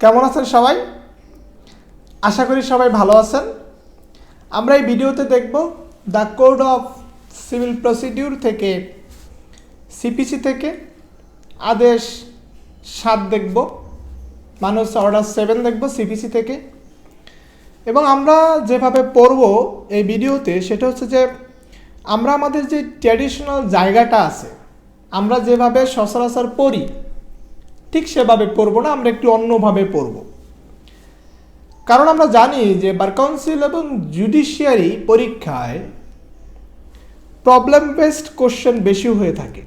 কেমন আছেন সবাই? আশা করি সবাই ভালো আছেন। আমরা এই ভিডিওতে দেখব the code of civil procedure থেকে সিপিসি থেকে আদেশ সাত দেখব মানুষ অর্ডার সেভেন দেখব সিপিসি থেকে। এবং আমরা যেভাবে পড়ব এই ভিডিওতে সেটা হচ্ছে যে আমরা আমাদের যে ট্র্যাডিশনাল জায়গাটা আছে, আমরা যেভাবে সচরাচর পড়ি ঠিক সেভাবে পড়ব না, আমরা একটু অন্যভাবে পড়ব। কারণ আমরা জানি যে বার কাউন্সিল এবং জুডিশিয়ারি পরীক্ষায় প্রবলেম বেসড কোশ্চেন বেশি হয়ে থাকে।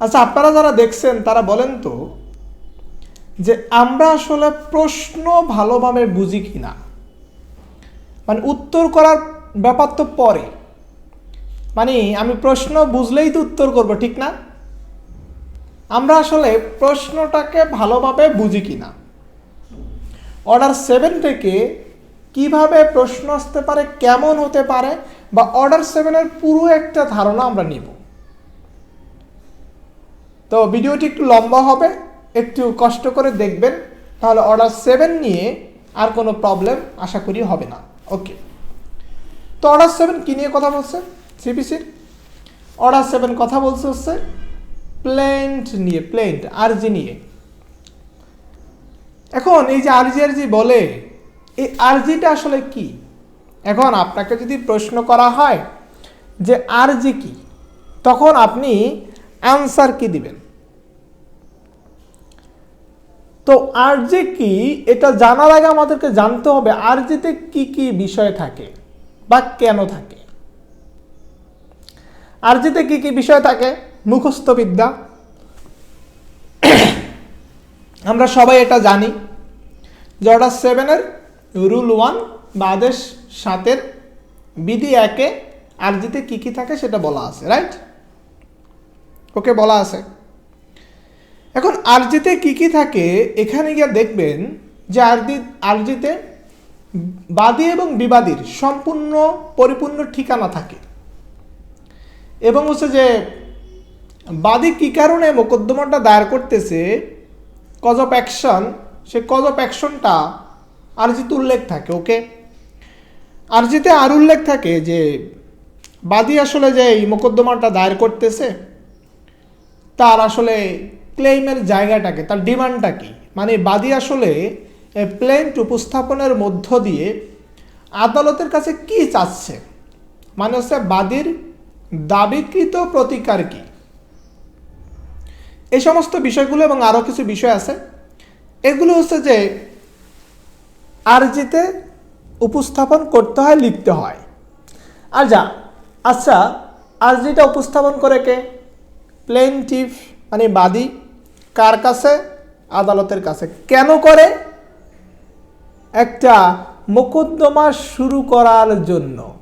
আচ্ছা আপনারা যারা দেখছেন, তারা বলেন তো যে আমরা আসলে প্রশ্ন ভালোভাবে বুঝি কি না মানে উত্তর করার ব্যাপার তো পরে। মানে আমি প্রশ্ন বুঝলেই তো উত্তর করব, ঠিক না? আমরা আসলে প্রশ্নটাকে ভালোভাবে বুঝি কি না অর্ডার সেভেন থেকে কীভাবে প্রশ্ন আসতে পারে, কেমন হতে পারে, বা অর্ডার সেভেনের পুরো একটা ধারণা আমরা নিব। তো ভিডিওটি একটু লম্বা হবে, একটু কষ্ট করে দেখবেন, তাহলে অর্ডার সেভেন নিয়ে আর কোনো প্রবলেম আশা করি হবে না। ওকে তো অর্ডার সেভেন কী নিয়ে কথা বলছে? সিপিসির অর্ডার সেভেন কথা বলছে হচ্ছে প্লেন্ট নিয়ে, প্লেন্ট, আরজি নিয়ে। এখন এই যে আরজি আরজি বলে, এই আরজিটা আসলে কি? এখন আপনাকে যদি প্রশ্ন করা হয় যে আরজি কি, তখন আপনি অ্যান্সার কি দিবেন? তো আরজি কি, এটা জানার আগে আমাদেরকে জানতে হবে আরজিতে কি কি বিষয় থাকে বা কেন থাকে। আরজিতে কি কি বিষয় থাকে? মুখস্থ বিদ্যা আমরা সবাই এটা জানি। যে অর্ডার সেভেনের রুল ওয়ান বা আদেশ সাতের বিধি একে আরজিতে কি কি থাকে সেটা বলা আছে, রাইট? ওকে বলা আছে। এখন আরজিতে কি কি থাকে, এখানে গিয়ে দেখবেন যে আরজি আরজিতে বাদী এবং বিবাদীর সম্পূর্ণ, পরিপূর্ণ ঠিকানা থাকে। এবং হচ্ছে যে বাদী কী কারণে মোকদ্দমাটা দায়ের করতেছে? কজ অফ অ্যাকশন সে কজ অফ অ্যাকশনটা আরজিতে উল্লেখ থাকে ওকে আরজিতে আর উল্লেখ থাকে যে বাদী আসলে যে এই মোকদ্দমাটা দায়ের করতেছে, তার আসলে ক্লেইমের জায়গাটাকে, তার ডিমান্ডটা কি? মানে বাদী আসলে প্লেন্ট উপস্থাপনের মধ্য দিয়ে আদালতের কাছে কি চাচ্ছে? মানে হচ্ছে বাদীর দাবিকৃত প্রতিকার কি? এই সমস্ত বিষয়গুলো এবং আরও কিছু বিষয় আছে। এগুলো হচ্ছে যে, আরজিতে উপস্থাপন করতে হয়, লিখতে হয়। আর যা আচ্ছা আরজিটা উপস্থাপন করে কে? প্লেনটিভ মানে বাদী, কার কাছে? আদালতের কাছে। কেন করে? একটা মোকদ্দমা শুরু করার জন্য।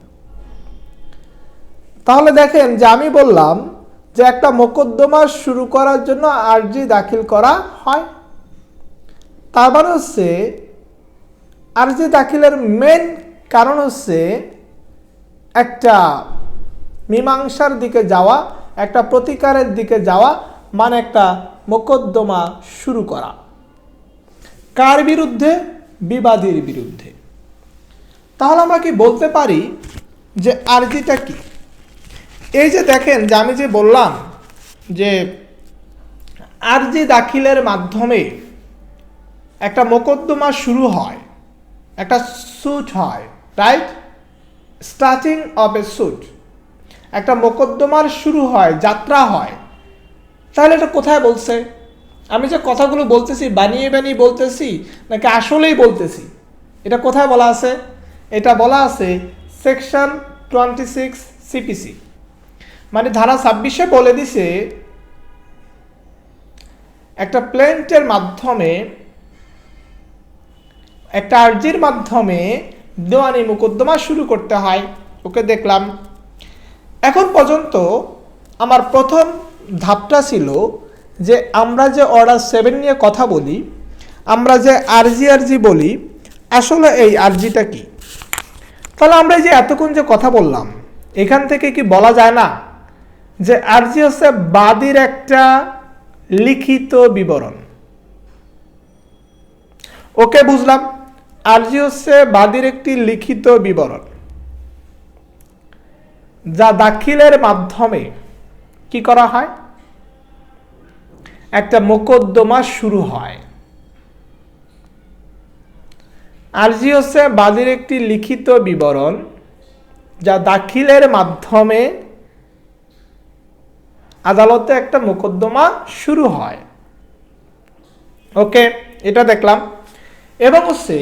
তাহলে দেখেন যে আমি বললাম যে একটা মোকদ্দমা শুরু করার জন্য আর্জি দাখিল করা হয়। তার মানে হচ্ছে, আর্জি দাখিলের মেন কারণ হচ্ছে একটা মীমাংসার দিকে যাওয়া, একটা প্রতিকারের দিকে যাওয়া মানে একটা মোকদ্দমা শুরু করা। কার বিরুদ্ধে? বিবাদীর বিরুদ্ধে। তাহলে আমরা কি বলতে পারি যে আর্জিটা কি? এই যে দেখেন যে আমি যে বললাম যে আরজি দাখিলের মাধ্যমে একটা মোকদ্দমা শুরু হয়, একটা স্যুট হয় right starting of a suit একটা মোকদ্দমার শুরু হয়, যাত্রা হয়। তাহলে এটা কোথায় বলছে? আমি যে কথাগুলো বলতেছি, বানিয়ে বানিয়ে বলতেছি, নাকি আসলেই বলতেছি? এটা কোথায় বলা আছে? এটা বলা আছে সেকশন টোয়েন্টি সিক্স সিপিসি মানে ধারা ছাব্বিশে বলে দিছে, একটা প্লেন্টের মাধ্যমে, একটা আর্জির মাধ্যমে দেওয়ানি মোকদ্দমা শুরু করতে হয়। ওকে দেখলাম। এখন পর্যন্ত আমার প্রথম ধাপটা ছিল যে আমরা যে অর্ডার সেভেন নিয়ে কথা বলি, আমরা যে আরজি আরজি বলি, আসলে এই আরজিটা কি? তাহলে আমরা যে এতক্ষণ যে কথা বললাম, এখান থেকে কি বলা যায় না? যে আরজি হচ্ছে বাদীর একটা লিখিত বিবরণ। ওকে বুঝলাম, আরজি হচ্ছে বাদীর একটি লিখিত বিবরণ, যা দাখিলের মাধ্যমে কি করা হয়? একটা মোকদ্দমা শুরু হয়। আরজি হচ্ছে বাদীর একটি লিখিত বিবরণ, যা দাখিলের মাধ্যমে আদালতে একটা মোকদ্দমা শুরু হয়। ওকে, এটা দেখলাম। এবং হচ্ছে,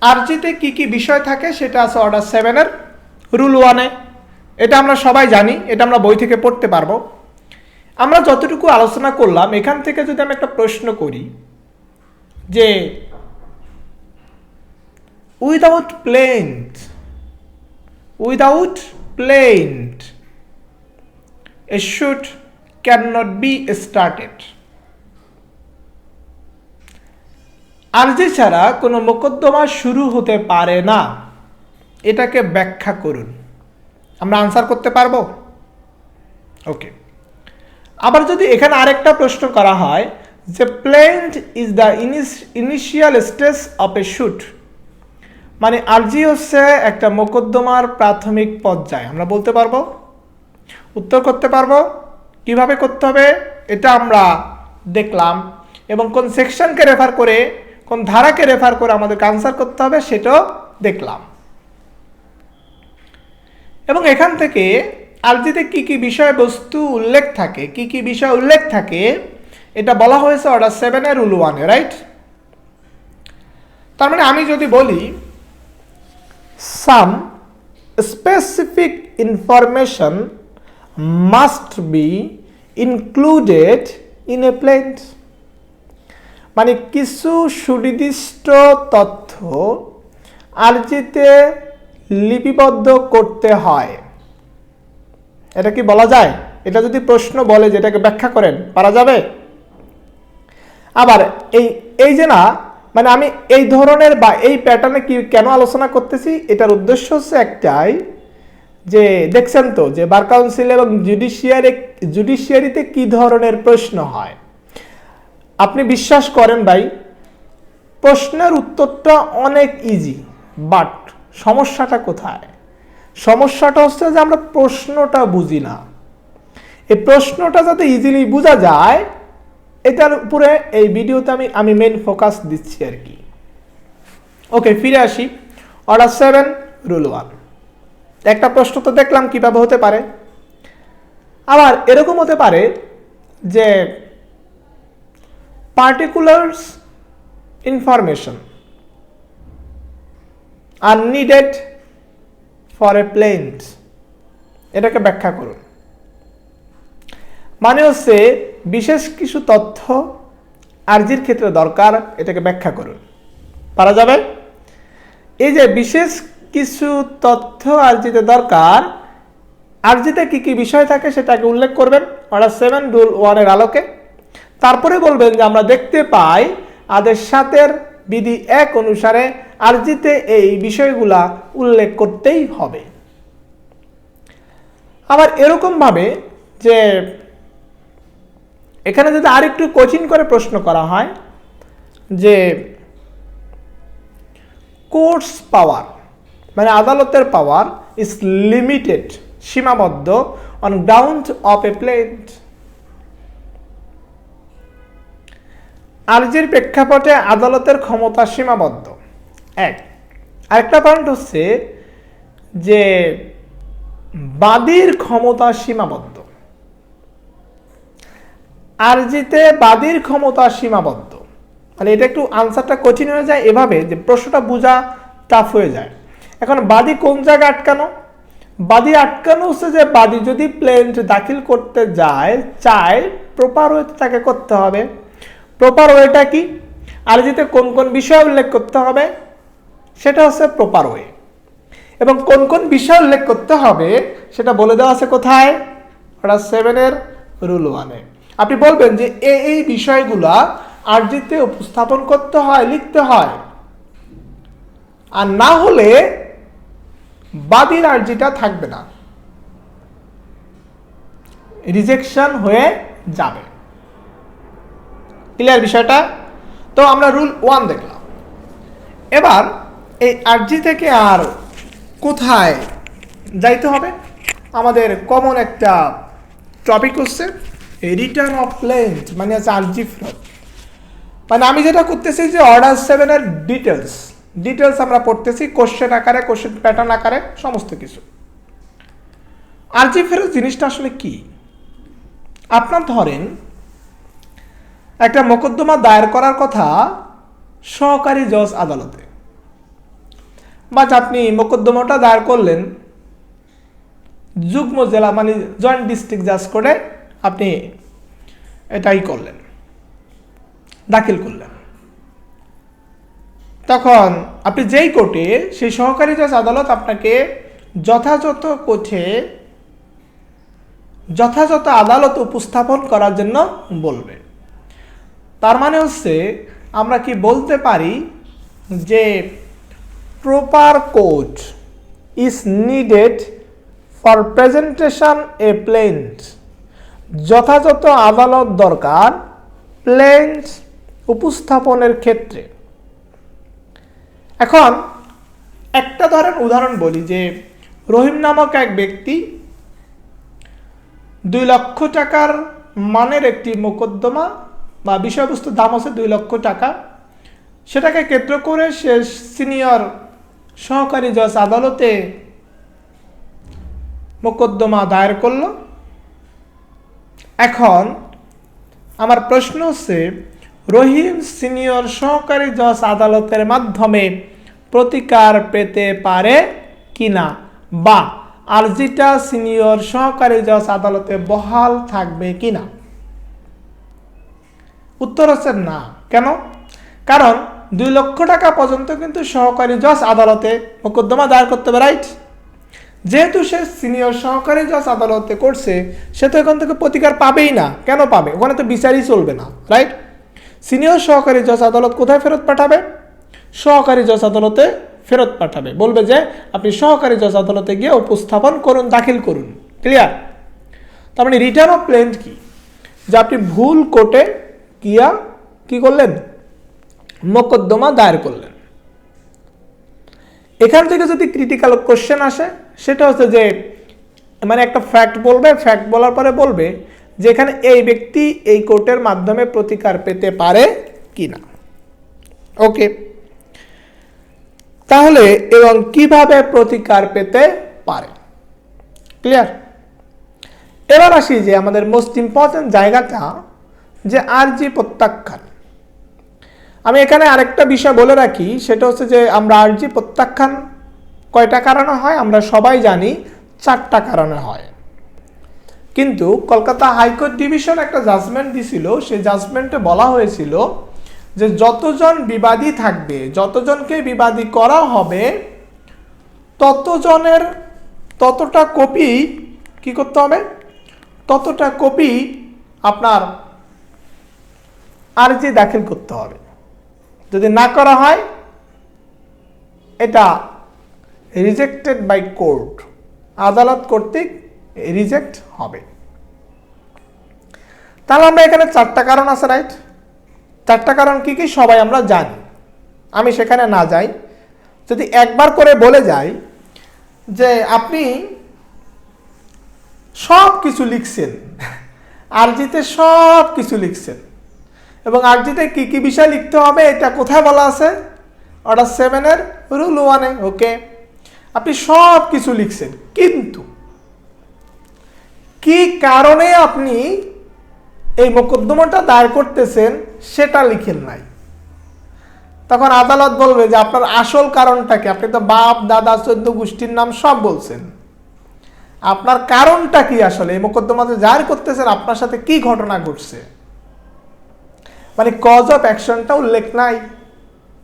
আরজিতে কি কি বিষয় থাকে সেটা আছে অর্ডার সেভেনের রুল ওয়ানে। এটা আমরা সবাই জানি, এটা আমরা বই থেকে পড়তে পারব। আমরা যতটুকু আলোচনা করলাম, এখান থেকে যদি আমি একটা প্রশ্ন করি, যে without plaint without plaint a shoot cannot be started. আরজি ছাড়া কোনো মোকদ্দমা শুরু হতে পারে না। এটাকে ব্যাখ্যা করুন। আমরা আনসার করতে পারব? ওকে আবার যদি এখানে আরেকটা প্রশ্ন করা হয় যে plaint is the initial stage of a suit মানে আরজি হচ্ছে একটা মোকদ্দমার প্রাথমিক পর্যায়। আমরা বলতে পারব? উত্তর করতে পারব? কীভাবে করতে হবে? এটা আমরা দেখলাম। এবং কোন সেকশনকে রেফার করে, কোন ধারাকে রেফার করে আমাদেরকে আনসার করতে হবে সেটাও দেখলাম। এবং এখান থেকে আলজিতে কি কি বিষয়বস্তু উল্লেখ থাকে, কি কি বিষয় উল্লেখ থাকে, এটা বলা হয়েছে অর্ডার সেভেনের রুল ওয়ানে রাইট তার মানে আমি যদি বলি some specific information must be included in a plaint মানে কিছু সুনির্দিষ্ট তথ্য আরজিতে লিপিবদ্ধ করতে হয়। এটা কি বলা যায়? এটা যদি প্রশ্ন বলে যেটাকে ব্যাখ্যা করেন, পারা যাবে? আবার এই এই যে না মানে আমি এই ধরনের বা এই প্যাটার্নে কি কেন আলোচনা করতেছি? এটার উদ্দেশ্য হচ্ছে একটাই যে, দেখছেন তো, যে বার কাউন্সিল এবং জুডিশিয়ারি জুডিশিয়ারিতে কি ধরনের প্রশ্ন হয়? আপনি বিশ্বাস করেন ভাই, প্রশ্নের উত্তরটা অনেক ইজি বাট সমস্যাটা কোথায়? সমস্যাটা হচ্ছে যে আমরা প্রশ্নটা বুঝি না। এই প্রশ্নটা যাতে ইজিলি বোঝা যায়, এটার উপরে এই ভিডিওতে আমি আমি মেন ফোকাস দিচ্ছি আর কি। ওকে ফিরে আসি। অর্ডার সেভেন রুল ওয়ান একটা প্রশ্ন তো দেখলাম কীভাবে হতে পারে। আবার এরকম হতে পারে যে particulars information are needed for a plaint এটাকে ব্যাখ্যা করুন। মানে হচ্ছে বিশেষ কিছু তথ্য আর্জির ক্ষেত্রে দরকার, এটাকে ব্যাখ্যা করুন। পারা যাবে? এই যে বিশেষ কিছু তথ্য আরজিতে দরকার। আরজিতে কি কি বিষয় থাকে সেটাকে উল্লেখ করবেন। অর্ডার সেভেন রুল ওয়ানের আলোকে। তারপরে বলবেন যে আমরা দেখতে পাই আদেশ সাতের বিধি এক অনুসারে আরজিতে এই বিষয়গুলা উল্লেখ করতেই হবে। আবার এরকমভাবে যে এখানে যদি আরেকটু কোচিং করে প্রশ্ন করা হয় যে কোর্স পাওয়ার মানে আদালতের পাওয়ার ইজ লিমিটেড সীমাবদ্ধ on ground of a plaint আর্জির প্রেক্ষাপটে আদালতের ক্ষমতা সীমাবদ্ধ। এক। আরেকটা পয়েন্ট হচ্ছে যে বাদীর ক্ষমতা সীমাবদ্ধ। আরজিতে বাদীর ক্ষমতা সীমাবদ্ধ। মানে এটা একটু আনসারটা কঠিন হয়ে যায় এভাবে যে প্রশ্নটা বোঝা টাফ হয়ে যায়। এখন বাদী কোন জায়গায় আটকানো? বাদী আটকানো হচ্ছে যে বাদী যদি প্লেন্ট দাখিল করতে যায়, চায় প্রপার ওয়েতে তাকে করতে হবে। প্রপার ওয়েটা কি? আরজিতে কোন কোন বিষয় উল্লেখ করতে হবে, সেটা হচ্ছে প্রপার ওয়ে এবং কোন কোন বিষয় উল্লেখ করতে হবে, সেটা বলে দেওয়া আছে কোথায়? ওটা সেভেনের রুল ওয়ানে আপনি বলবেন যে এই এই বিষয়গুলা আরজিতে উপস্থাপন করতে হয়, লিখতে হয়। আর না হলে বাদীর আর্জিটা থাকবে না। রিজেকশন হয়ে যাবে। ক্লিয়ার বিষয়টা? তো আমরা রুল ওয়ান দেখলাম। এবার এই আরজি থেকে আর কোথায় যাইতে হবে? আমাদের কমন একটা টপিক হচ্ছে রিটার্ন অফ প্লেন্ট মানে হচ্ছে আরজি ফেরত মানে আমি যেটা করতেছি যে অর্ডার সেভেনের ডিটেলস ডিটেলস আমরা পড়তেছি কোশ্চেন আকারে কোশ্চেন প্যাটার্ন আকারে, সমস্ত কিছু। আরজি ফেরত জিনিসটা আসলে কি? আপনার ধরেন, একটা মোকদ্দমা দায়ের করার কথা সহকারী জজ আদালতে। বা আপনি মোকদ্দমাটা দায়ের করলেন, যুগ্ম জেলা মানে জয়েন্ট ডিস্ট্রিক্ট জাজ করে আপনি এটাই করলেন, দাখিল করলেন। তখন আপনি যেই কোর্টে, সেই সহকারী জজ আদালত আপনাকে যথাযথ কোর্টে যথাযথ আদালত উপস্থাপন করার জন্য বলবে। তার মানে হচ্ছে, আমরা কি বলতে পারি যে proper court is needed for presentation a plaint যথাযথ আদালত দরকার প্লেন্ট উপস্থাপনের ক্ষেত্রে। এখন একটা ধরেন উদাহরণ বলি যে রহিম নামক এক ব্যক্তি দুই লক্ষ টাকার মানের একটি মোকদ্দমা বা বিষয়বস্তু দাম আছে দুই লক্ষ টাকা। সেটাকে কেন্দ্র করে সে সিনিয়র সহকারী জজ আদালতে মোকদ্দমা দায়ের করল। এখন আমার প্রশ্ন হচ্ছে রহিম সিনিয়র সহকারী জজ আদালতের মাধ্যমে প্রতিকার পেতে পারে কিনা বা আরজিটা সিনিয়র সহকারী জজ আদালতে বহাল থাকবে কিনা? উত্তর হচ্ছে না। কেন? কারণ দুই লক্ষ টাকা পর্যন্ত কিন্তু সহকারী জজ আদালতে মোকদ্দমা দায়ের করতে হবে রাইট যেহেতু সে সিনিয়র সহকারী জজ আদালতে করছে, সে তো এখান থেকে প্রতিকার পাবেই না। কেন পাবে? ওখানে তো বিচারই চলবে না রাইট সিনিয়র সহকারী জজ আদালত কোথায় ফেরত পাঠাবে? সহকারী জজ আদালতে ফেরত পাঠাবে। বলবে যে, আপনি সহকারী জজ আদালতে গিয়ে উপস্থাপন করুন, দাখিল করুন। ক্লিয়ার তার মানে রিটার্ন অফ প্লেন্ট কি? যে আপনি ভুল কোর্টে গিয়া কি করলেন? মোকদ্দমা দায়ের করলেন। এখান থেকে যদি ক্রিটিক্যাল কোশ্চেন আসে, সেটা হচ্ছে যে মানে একটা ফ্যাক্ট বলবে ফ্যাক্ট বলার পরে বলবে যে এখানে এই ব্যক্তি এই কোর্টের মাধ্যমে প্রতিকার পেতে পারে কি না ওকে। তাহলে এবং কীভাবে প্রতিকার পেতে পারে? ক্লিয়ার? এবার আসি যে আমাদের মোস্ট ইম্পর্টেন্ট জায়গাটা যে আরজি প্রত্যাখ্যান। আমি এখানে আরেকটা বিষয় বলে রাখি, সেটা হচ্ছে যে আমরা আরজি প্রত্যাখ্যান কয়টা কারণে হয়? আমরা সবাই জানি চারটা কারণে হয়। কিন্তু কলকাতা হাইকোর্ট ডিভিশন একটা জাজমেন্ট দিছিল, সেই জাজমেন্টে বলা হয়েছিল যে যতজন বিবাদী থাকবে, যতজনকে বিবাদী করা হবে, ততজনের ততটা কপি কি করতে হবে? ততটা কপি আপনার আরজি দাখিল করতে হবে। যদি না করা হয়, এটা রিজেক্টেড বাই কোর্ট আদালত কর্তৃক রিজেক্ট হবে। তাহলে আমরা এখানে চারটা কারণ আছে রাইট চারটা কারণ কি কি? সবাই আমরা জানি। আমি সেখানে না যাই। যদি একবার করে বলে যাই যে আপনি সব কিছু লিখছেন, আরজিতে সব কিছু লিখছেন, এবং আরজিতে কি কি বিষয় লিখতে হবে এটা কোথায় বলা আছে? অর্ডার সেভেনের রুল ওয়ানে ওকে আপনি সব কিছু লিখছেন, কিন্তু কি কারণে আপনি এই মোকদ্দমাটা দায়ের করতেছেন সেটা লিখেন নাই। তখন আদালত বলবে যে আপনার আসল কারণটা কি? আপনি তো বাপ, দাদা, চোদ্দ গোষ্ঠীর নাম সব বলছেন। আপনার কারণটা কি আসলে? এই মোকদ্দমাতে জাহির করতেছেন, আপনার সাথে কি ঘটনা ঘটছে? মানে কজ অফ অ্যাকশনটা উল্লেখ নাই।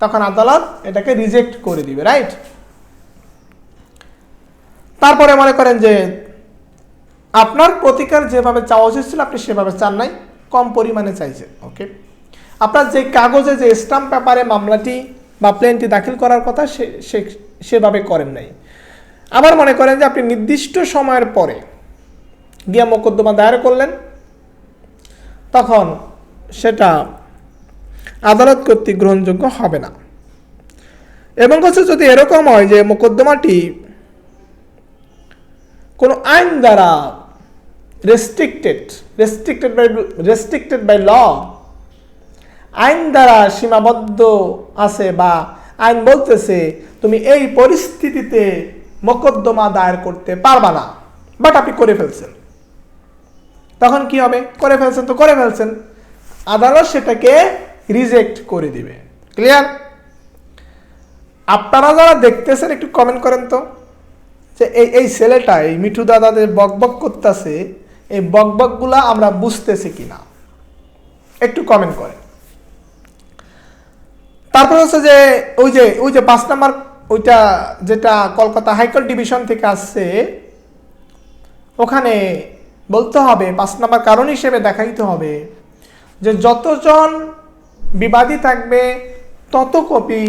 তখন আদালত এটাকে রিজেক্ট করে দিবে, রাইট? তারপরে মনে করেন যে আপনার প্রতিকার যেভাবে চাওয়া উচিত ছিল, আপনি সেভাবে চান নাই, কম পরিমাণে চাইছেন ওকে আপনার যে কাগজে যে স্টাম্প পেপারে মামলাটি বা প্লেনটি দাখিল করার কথা, সে, সে- সেভাবে করেন নাই। আবার মনে করেন যে আপনি নির্দিষ্ট সময়ের পরে গিয়া মোকদ্দমা দায়ের করলেন, তখন সেটা আদালত কর্তৃক গ্রহণযোগ্য হবে না। এবং হচ্ছে যদি এরকম হয় যে মোকদ্দমাটি কোনো আইন দ্বারা restricted restricted by restricted by law আইন দ্বারা সীমাবদ্ধ আছে বা আইন বলতেছে, তুমি এই পরিস্থিতিতে মোকদ্দমা দায়ের করতে পারবা না। বাট আপনি করে ফেলছেন। তখন কি হবে? করে ফেলছেন তো করে ফেলছেন। আদালত সেটাকে রিজেক্ট করে দিবে। ক্লিয়ার আপনারা যারা দেখতেছেন, একটু কমেন্ট করেন তো। যে এই এই ছেলেটা, এই মিঠু দাদাদের বকবক করতেছে এই বকবকগুলা আমরা বুঝতেছি কিনা? একটু কমেন্ট করেন। তারপর হচ্ছে যে, ওই যে ওই যে পাঁচ নাম্বার, ওইটা যেটা কলকাতা হাইকোর্ট ডিভিশন থেকে আসছে, ওখানে বলতে হবে, পাঁচ নাম্বার কারণ হিসেবে দেখাইতে হবে যে যতজন বিবাদী থাকবে তত কপি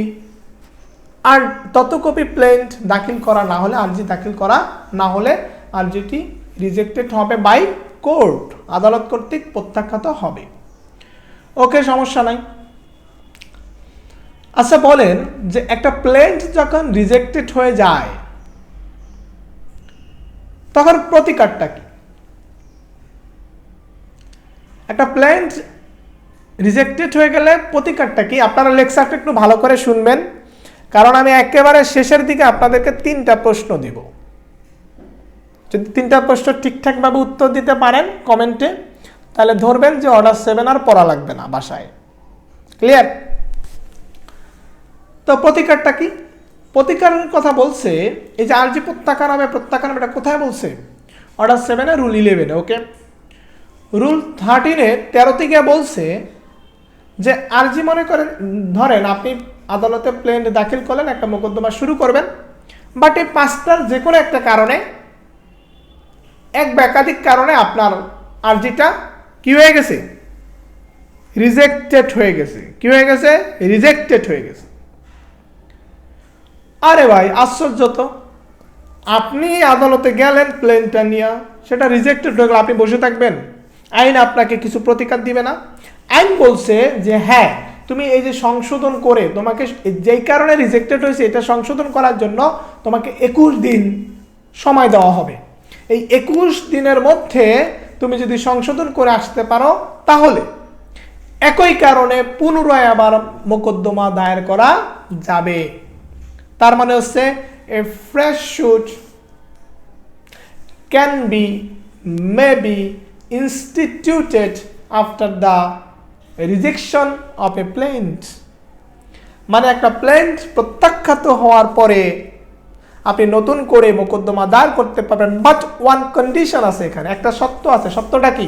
আর তত কপি প্লেন্ট দাখিল করা না হলে, আর্জি দাখিল করা না হলে, আর্জিটি রিজেক্টেড হবে বাই কোর্ট আদালত কর্তৃক প্রত্যাখ্যাত হবে। ওকে, সমস্যা নাই। আচ্ছা বলেন যে একটা প্লেন্ট যখন রিজেক্টেড হয়ে যায়, তখন প্রতিকারটা কি? একটা প্ল্যান্ট রিজেক্টেড হয়ে গেলে প্রতিকারটা কি? আপনারা লেকচারটা একটু ভালো করে শুনবেন, কারণ আমি একেবারে শেষের দিকে আপনাদেরকে তিনটা প্রশ্ন দিব। যদি তিনটা প্রশ্ন ঠিকঠাকভাবে উত্তর দিতে পারেন কমেন্টে, তাহলে ধরবেন যে অর্ডার সেভেন আর পড়া লাগবে না বাসায়। ক্লিয়ার তো প্রতিকারটা কি? প্রতিকারের কথা বলছে, এই যে প্রত্যাখ্যান হবে প্রত্যাখ্যান হবে এটা কোথায় বলছে? অর্ডার সেভেনে রুল ইলেভেনে ওকে রুল থার্টিনে তেরোতে গিয়ে বলছে যে আরজি মনে করেন, ধরেন আপনি আদালতে প্লেন দাখিল করলেন, একটা মোকদ্দমা শুরু করবেন বাট এই পাঁচটার যে কোনো একটা কারণে এক বা কারণে আপনার আর্জিটা কি হয়ে গেছে? রিজেক্টেড হয়ে গেছে। কি হয়ে গেছে? রিজেক্টেড হয়ে গেছে। আরে ভাই, আশ্চর্য তো। আপনি আদালতে গেলেন প্লেনটা নিয়ে, সেটা রিজেক্টেড হয়ে গেল, আপনি বসে থাকবেন। আইন আপনাকে কিছু প্রতিকার দিবে না। আইন বলছে যে হ্যাঁ তুমি এই যে সংশোধন করে তোমাকে যেই কারণে রিজেক্টেড হয়েছে, এটা সংশোধন করার জন্য তোমাকে একুশ দিন সময় দেওয়া হবে। এই একুশ দিনের মধ্যে তুমি যদি সংশোধন করে আসতে পারো, তাহলে একই কারণে পুনরায় আবার মোকদ্দমা দায়ের করা যাবে। তার মানে হচ্ছে a fresh suit can be may be instituted after the rejection of a plaint মানে একটা প্লেন্ট প্রত্যাখ্যাত হওয়ার পরে আপনি নতুন করে মোকদ্দমা দায়ের করতে পারবেন বাট ওয়ান কন্ডিশন আছে এখানে, একটা সত্য আছে, সত্যটা কি?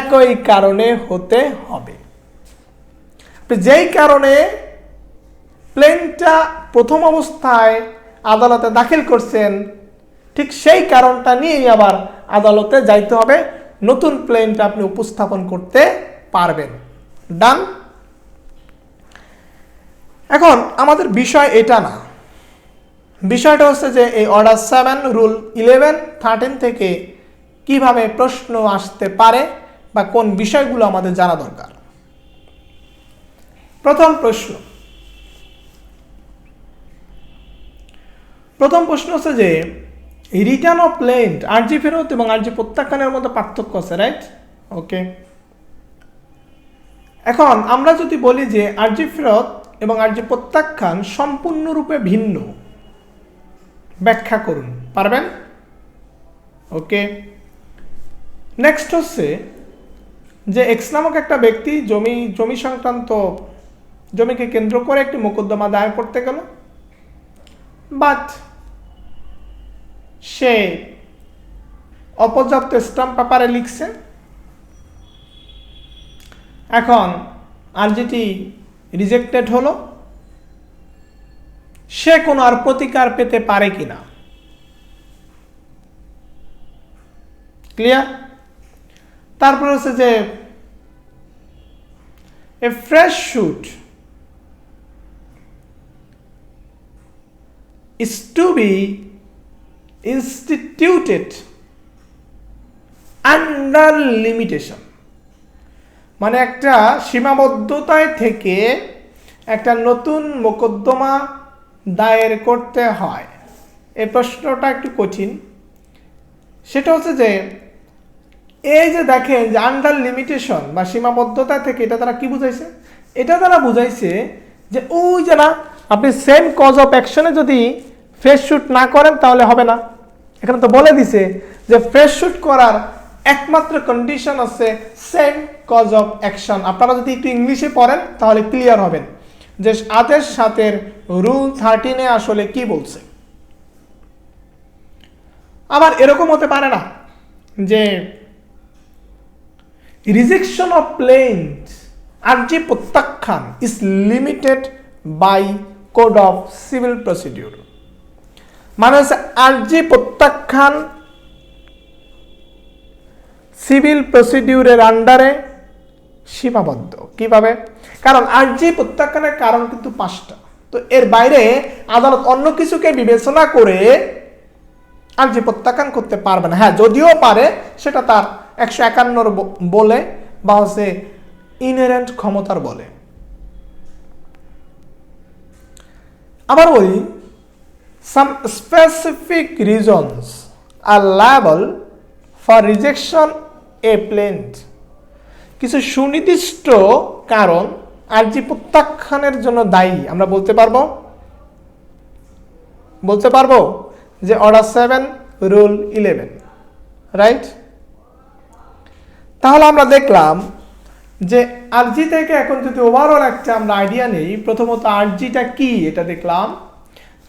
একই কারণে হতে হবে। যেই কারণে প্লেনটা প্রথম অবস্থায় আদালতে দাখিল করছেন, ঠিক সেই কারণটা নিয়েই আবার আদালতে যাইতে হবে, নতুন প্লেনটা আপনি উপস্থাপন করতে পারবেন। ডান এখন আমাদের বিষয় এটা না। বিষয়টা হচ্ছে যে এই order seven rule eleven thirteen থেকে কীভাবে প্রশ্ন আসতে পারে বা কোন বিষয়গুলো আমাদের জানা দরকার? প্রথম প্রশ্ন। প্রথম প্রশ্ন হচ্ছে যে রিটার্ন অফ লেন্ট আরজি ফেরত এবং আরজি প্রত্যাখ্যানের মধ্যে পার্থক্য আছে রাইট ওকে এখন আমরা যদি বলি যে আরজি ফেরত এবং আরজি প্রত্যাখ্যান সম্পূর্ণরূপে ভিন্ন ব্যাখ্যা করুন, পারবেন? ওকে। নেক্সট হচ্ছে যে এক্স নামক একটা ব্যক্তি জমি জমি সংক্রান্ত, জমিকে কেন্দ্র করে একটি মোকদ্দমা দায়ের করতে গেল। বাট সে অপর্যাপ্ত স্টাম্প পেপারে লিখছে। এখন আর যেটি রিজেক্টেড হলো সে কোনো আর প্রতিকার পেতে পারে কিনা ক্লিয়ার তারপর হচ্ছে যে a fresh suit is to be instituted under limitation. মানে একটা সীমাবদ্ধতায় থেকে একটা নতুন মোকদ্দমা দায়ের করতে হয়। এই প্রশ্নটা একটু কঠিন। সেটা হচ্ছে যে, এই যে দেখেন যে আন্ডার লিমিটেশন বা সীমাবদ্ধতা থেকে এটা তারা কি বুঝাইছে? এটা তারা বুঝাইছে যে ওই যে না, আপনি সেম কজ অফ অ্যাকশনে যদি ফেস শ্যুট না করেন তাহলে হবে না। এখানে তো বলে দিছে যে ফেস শ্যুট করার একমাত্র কন্ডিশন আছে সেম কজ অফ অ্যাকশন আপনারা যদি একটু ইংলিশে পড়েন তাহলে ক্লিয়ার হবেন। যে আদেশ সাতের রুল থার্টিনে আসলে কি বলছে? আবার এরকম হতে পারে না যে রিজেকশন অফ প্লেন্ট আর্জি প্রত্যাখ্যান is limited by code of civil procedure মানে হচ্ছে আর্জি প্রত্যাখ্যান সিভিল প্রসিডিউরের আন্ডারে সীমাবদ্ধ। কীভাবে? কারণ আর্জি প্রত্যাখ্যানের কারণ কিন্তু পাঁচটা। তো এর বাইরে আদালত অন্য কিছুকে বিবেচনা করে আর্জি প্রত্যাখ্যান করতে পারবে না। হ্যাঁ যদিও পারে, সেটা তার একশো একান্নর বলে বা হচ্ছে ইনহেরেন্ট ক্ষমতার বলে। আবার বলি some specific reasons are liable for rejection a plaint কিছু সুনির্দিষ্ট কারণ আর্জি প্রত্যাখ্যানের জন্য দায়ী। আমরা বলতে পারব? বলতে পারব যে order seven rule eleven right তাহলে আমরা দেখলাম যে আরজি থেকে এখন যদি ওভারঅল একটা আমরা আইডিয়া নেই, প্রথমত আরজিটা কি এটা দেখলাম।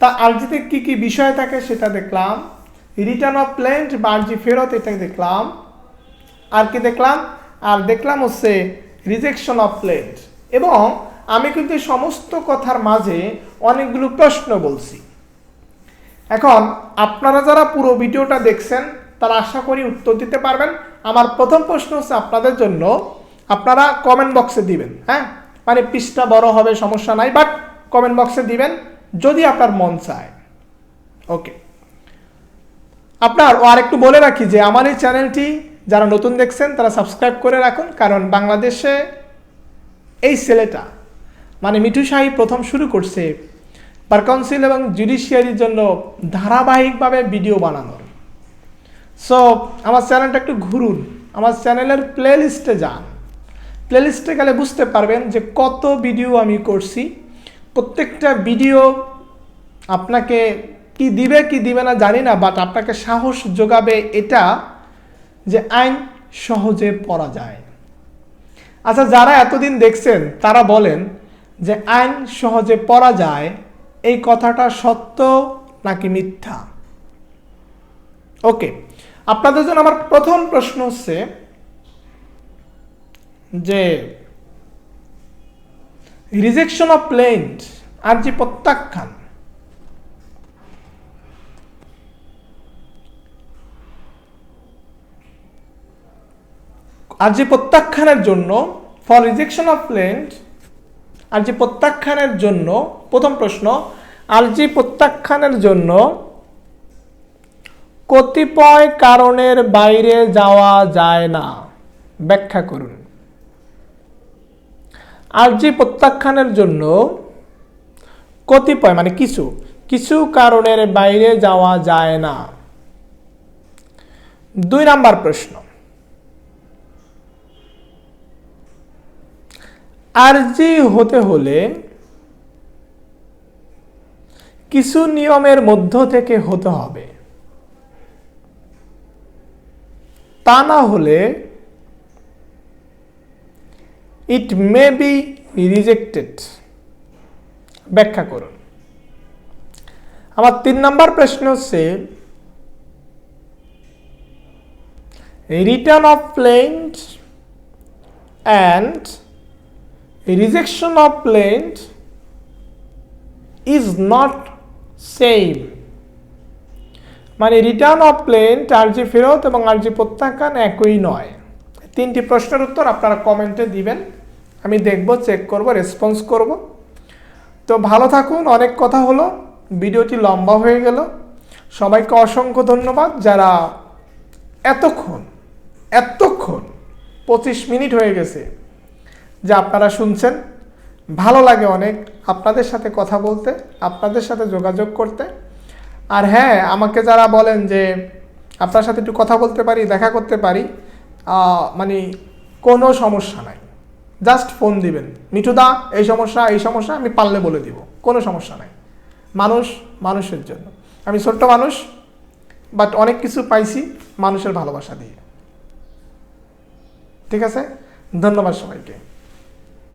তা আরজিতে কি কি বিষয় থাকে সেটা দেখলাম। রিটার্ন অফ প্লেন্ট বা আরজি ফেরত এটা দেখলাম। আর কি দেখলাম? আর দেখলাম হচ্ছে রিজেকশন অফ প্লেন্ট এবং আমি কিন্তু সমস্ত কথার মাঝে অনেকগুলো প্রশ্ন বলছি। এখন আপনারা যারা পুরো ভিডিওটা দেখছেন, তারা আশা করি উত্তর দিতে পারবেন। আমার প্রথম প্রশ্ন হচ্ছে আপনাদের জন্য, আপনারা কমেন্ট বক্সে দিবেন হ্যাঁ? মানে পিসটা বড় হবে, সমস্যা নাই বাট কমেন্ট বক্সে দিবেন, যদি আপনার মন চায়। ওকে আপনার, ও আরেকটু বলে রাখি যে আমার এই চ্যানেলটি যারা নতুন দেখছেন, তারা সাবস্ক্রাইব করে রাখুন, কারণ বাংলাদেশে এই ছেলেটা মানে মিঠু শাহী প্রথম শুরু করছে বার কাউন্সিল এবং জুডিশিয়ারির জন্য ধারাবাহিকভাবে ভিডিও বানানোর। সো আমার চ্যানেলটা একটু ঘুরুন, আমার চ্যানেলের প্লে লিস্টে যান। প্লে লিস্টে গেলে বুঝতে পারবেন যে কত ভিডিও আমি করছি, প্রত্যেকটা ভিডিও আপনাকে কি দিবে কি দিবে না জানি না বাট আপনাকে সাহস যোগাবে এটা যে আইন সহজে পড়া যায়। আচ্ছা যারা এতদিন দেখছেন, তারা বলেন যে আইন সহজে পড়া যায়, এই কথাটা সত্য নাকি মিথ্যা? ওকে, আপনাদের জন্য আমার প্রথম প্রশ্ন হচ্ছে যে রিজেকশন অফ প্লেন্ট আর যে প্রত্যাখ্যান আর যে প্রত্যাখ্যানের জন্য ফর রিজেকশন অফ প্লেন্ট আর যে প্রত্যাখ্যানের জন্য, প্রথম প্রশ্ন আরজি প্রত্যাখ্যানের জন্য কতিপয় কারণের বাইরে যাওয়া যায় না। ব্যাখ্যা করুন। আরজি প্রত্যাখ্যানের জন্য কতিপয় মানে কিছু কিছু কারণের বাইরে যাওয়া যায় না। দুই নাম্বার প্রশ্ন। আরজি হতে হলে কিছু নিয়মের মধ্য থেকে হতে হবে। তা না হলে ইট মে বি রিজেক্টেড ব্যাখ্যা করুন। আমার তিন নম্বর প্রশ্ন হচ্ছে return of plaint and rejection of plaint is not same. মানে রিটার্ন অফ প্লেন্ট আরজি ফেরত এবং আরজি প্রত্যাখ্যান একই নয়। তিনটি প্রশ্নের উত্তর আপনারা কমেন্টে দিবেন। আমি দেখব চেক করব রেসপন্স করব। তো ভালো থাকুন, অনেক কথা হলো। ভিডিওটি লম্বা হয়ে গেল। সবাইকে অসংখ্য ধন্যবাদ। যারা এতক্ষণ এতক্ষণ পঁচিশ মিনিট হয়ে গেছে যে আপনারা শুনছেন, ভালো লাগে অনেক আপনাদের সাথে কথা বলতে, আপনাদের সাথে যোগাযোগ করতে। আর হ্যাঁ আমাকে যারা বলেন যে আপনার সাথে একটু কথা বলতে পারি, দেখা করতে পারি মানে কোনো সমস্যা নাই। জাস্ট ফোন দিবেন। মিঠুদা এই সমস্যা এই সমস্যা, আমি পারলে বলে দিব। কোনো সমস্যা নাই। মানুষ মানুষের জন্য। আমি ছোট্ট মানুষ বাট অনেক কিছু পাইছি মানুষের ভালোবাসা দিয়ে। ঠিক আছে? ধন্যবাদ সবাইকে।